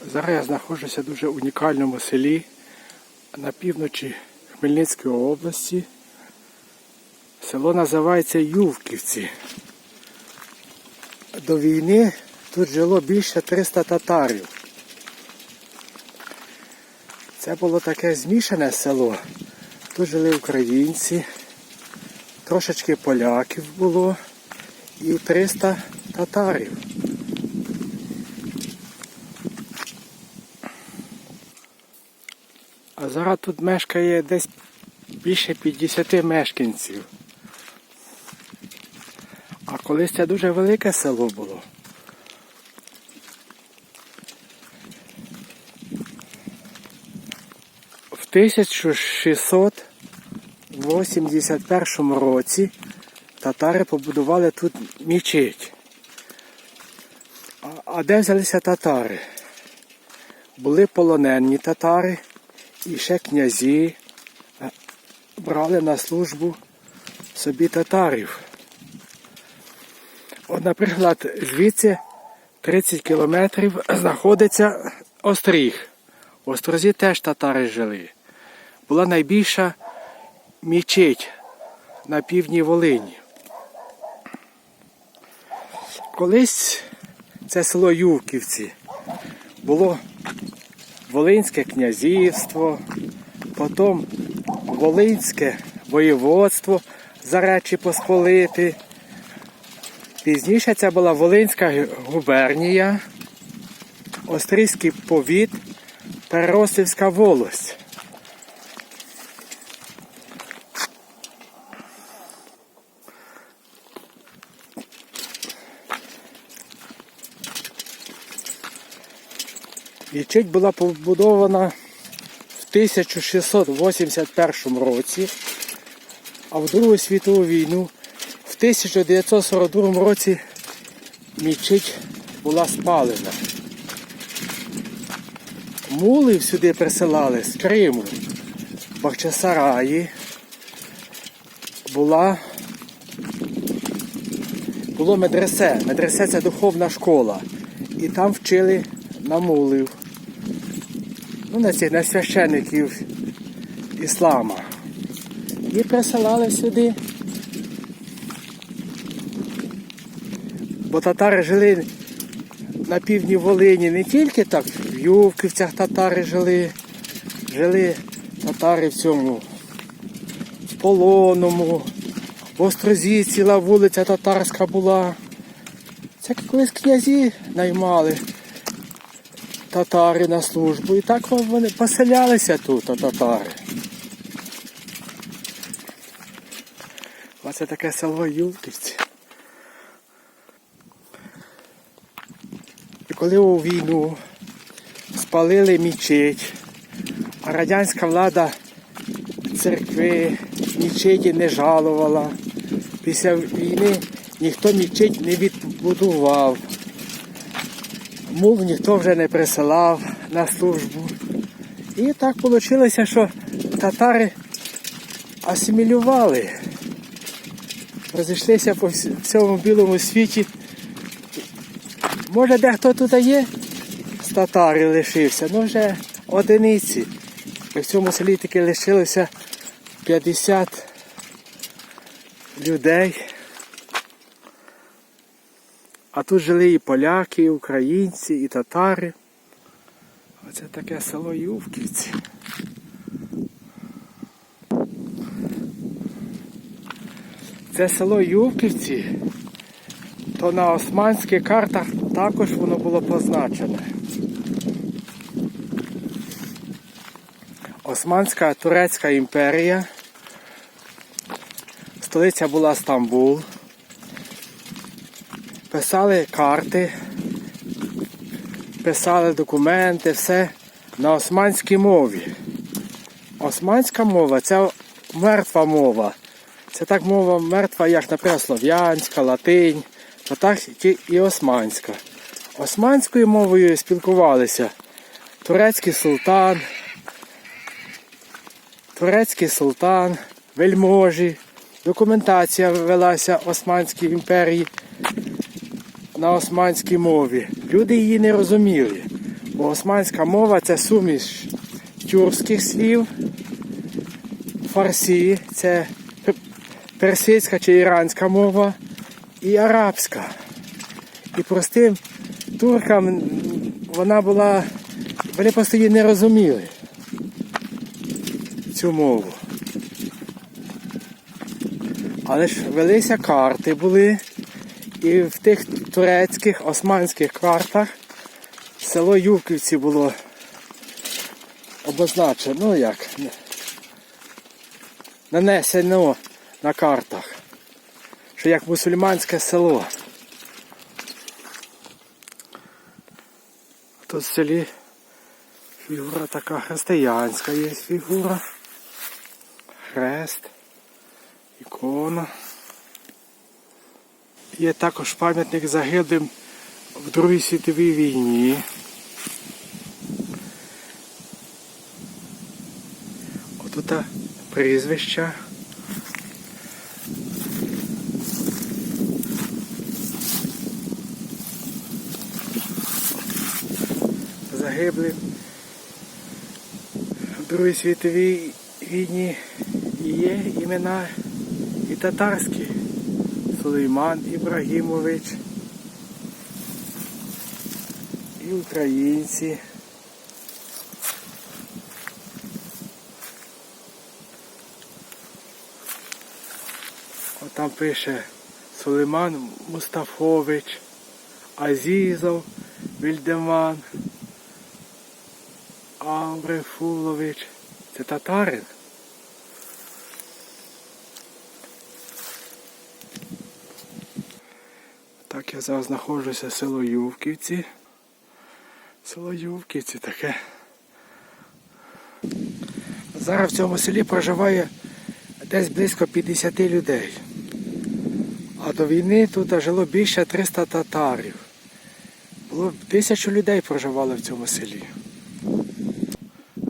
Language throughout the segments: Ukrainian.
Зараз я знаходжуся в дуже унікальному селі на півночі Хмельницької області. Село називається Ювківці. До війни тут жило більше 300 татарів. Це було таке змішане село. Тут жили українці, трошечки поляків було і 300 татарів. Зараз тут мешкає десь більше 50 мешканців. А колись це дуже велике село було. В 1681 році татари побудували тут мічеть. А де взялися татари? Були полонені татари і ще князі е, брали на службу собі татарів. От, наприклад, звідси 30 кілометрів знаходиться Остріг. В Острозі теж татари жили. Була найбільша мічеть на півдні Волині. Колись це село Ювківці було Волинське князівство, потім Волинське воєводство за Речі Посполити. Пізніше це була Волинська губернія, Острізький повіт, Переросівська волость. Ячить була побудована в 1681 році, а в Другу світову війну в 1942 році мічить була спалена. Мули сюди присилали з Криму, Бахчисараї. Була було медресе. Медресе це духовна школа. І там вчили на мулів. Ну, на цих на священиків іслама. І присилали сюди. Бо татари жили на півдні Волині не тільки так, в Ювківцях татари жили, жили татари в цьому в Полоному, в Острозі ціла вулиця татарська була. Це колись князі наймали татари на службу. І так вони поселялися тут, татари. Оце таке село Юлківці. І коли у війну спалили мічеть, а радянська влада церкви мічеті не жалувала. Після війни ніхто мічеть не відбудував. Мул ніхто вже не присилав на службу. І так вийшло, що татари асимілювали. Розійшлися по всьому білому світі. Може дехто тут є з татари лишився, ну вже одиниці. В цьому селі таки лишилося 50 людей. А тут жили і поляки, і українці, і татари. Оце таке село Ювківці. Це село Ювківці, то на османських картах також воно було позначене. Османська Турецька імперія. Столиця була Стамбул. Писали карти, писали документи, все на османській мові. Османська мова це мертва мова. Це так мова мертва, як, наприклад, слов'янська, латинь, то так і- османська. Османською мовою спілкувалися турецький султан, турецький султан, вельможі, документація велася Османській імперії на османській мові. Люди її не розуміли. Бо османська мова це суміш тюркських слів, фарсі це пер- персидська чи іранська мова і арабська. І простим туркам вона була. Вони просто її не розуміли цю мову. Але ж велися карти були, і в тих турецьких османських картах село Ювківці було обозначено, ну як, нанесено на картах, що як мусульманське село. Тут в селі фігура така християнська є фігура. Хрест, ікона. Є також пам'ятник загиблим в Другій світовій війні. Отут прізвища. Загиблим в Другій світовій війні є імена і татарські. Сулейман Ібрагімович. І українці. От там пише Сулейман Мустафович, Азізов, Вільдеман, Аврефулович. Це татарин. Так я зараз знаходжуся в село Ювківці. Село Ювківці таке. Зараз в цьому селі проживає десь близько 50 людей. А до війни тут жило більше 300 татарів. Було тисячу людей проживало в цьому селі.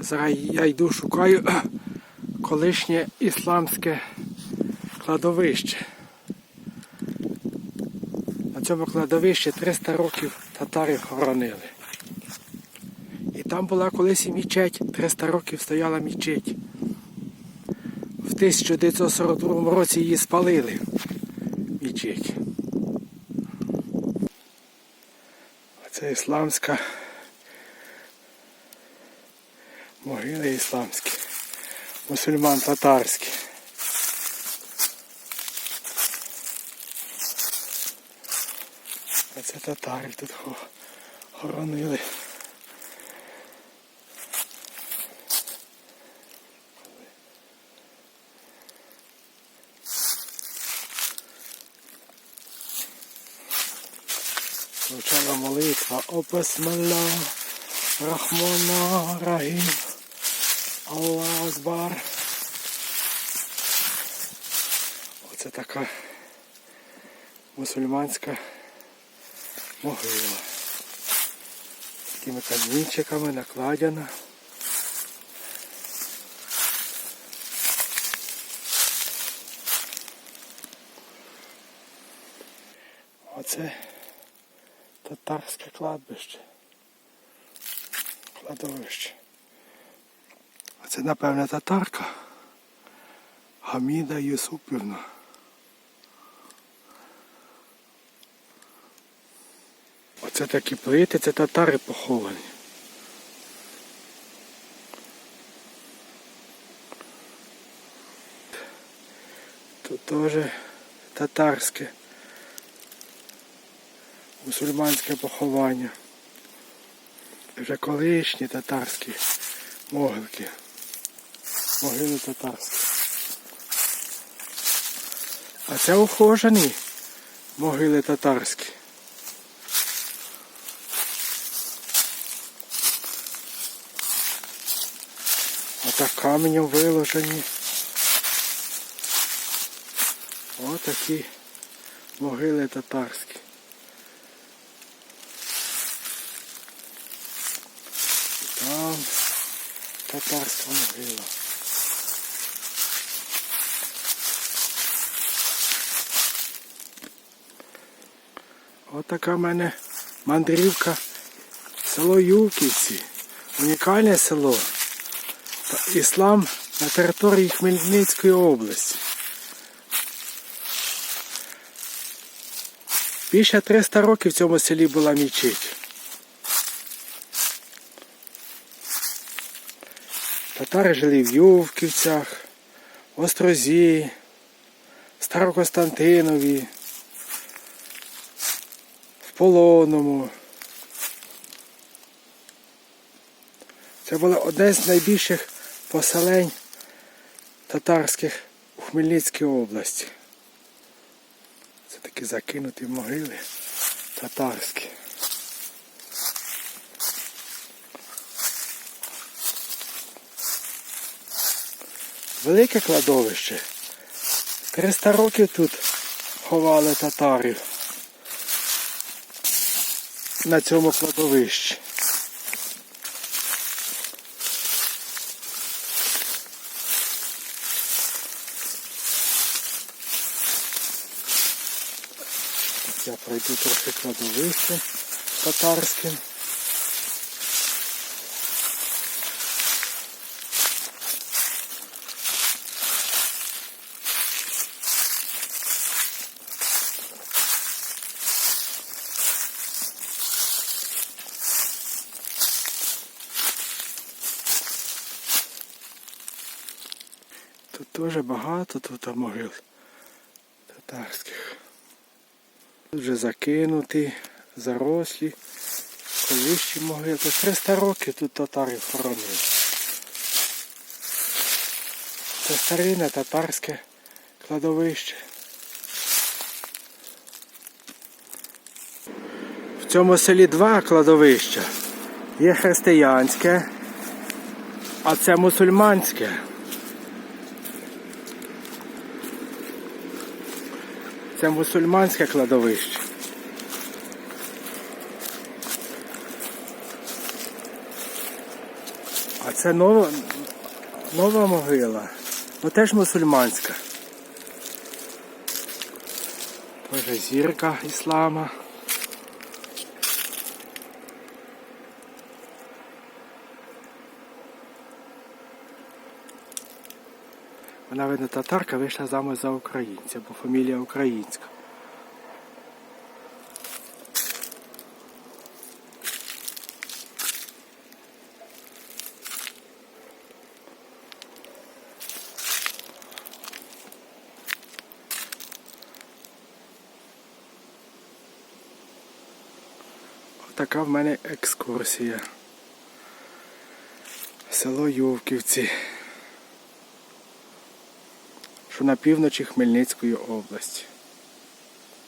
Зараз я йду шукаю колишнє ісламське кладовище. Цьому кладовищі 300 років татари хоронили. І там була колись і мічеть, 300 років стояла мічеть. В 1942 році її спалили. Мічеть. Це ісламська могили ісламські. Мусульман татарські. Це татари тут хоронили. Звучала молитва Опасмалла Рахмана Рахім Аллах Акбар. Оце така мусульманська могила. Такими камінчиками накладена. Оце татарське кладбище. Кладовище. А це, напевне, татарка. Гаміда Юсупівна. Оце такі плити, це татари поховані. Тут теж татарське, мусульманське поховання. Вже колишні татарські могилки. Могили татарські. А це ухожені могили татарські. Отак каменем виложені. Отакі могили татарські. Там татарська могила. Отака в мене мандрівка Село Ювківці. Унікальне село. Іслам на території Хмельницької області. Більше 300 років в цьому селі була мічеть. Татари жили в Ювківцях, в Острозі, Старокостянтинові, в Полоному. Це було одне з найбільших поселень татарських у Хмельницькій області. Це такі закинуті могили татарські. Велике кладовище. 300 років тут ховали татарів на цьому кладовищі. Я пройду трохи кладовище татарським. Тут теж багато тут могил татарських. Вже закинуті, зарослі, колишні могили. Тут 300 років тут татари хоронили. Це старинне татарське кладовище. В цьому селі два кладовища. Є християнське, а це мусульманське. Це мусульманське кладовище. А це нова, нова могила. Ну теж мусульманська. Тоже зірка іслама. Вона видно татарка вийшла замуж за українця, бо фамілія українська. Така в мене екскурсія. Село Ювківці що на півночі Хмельницької області.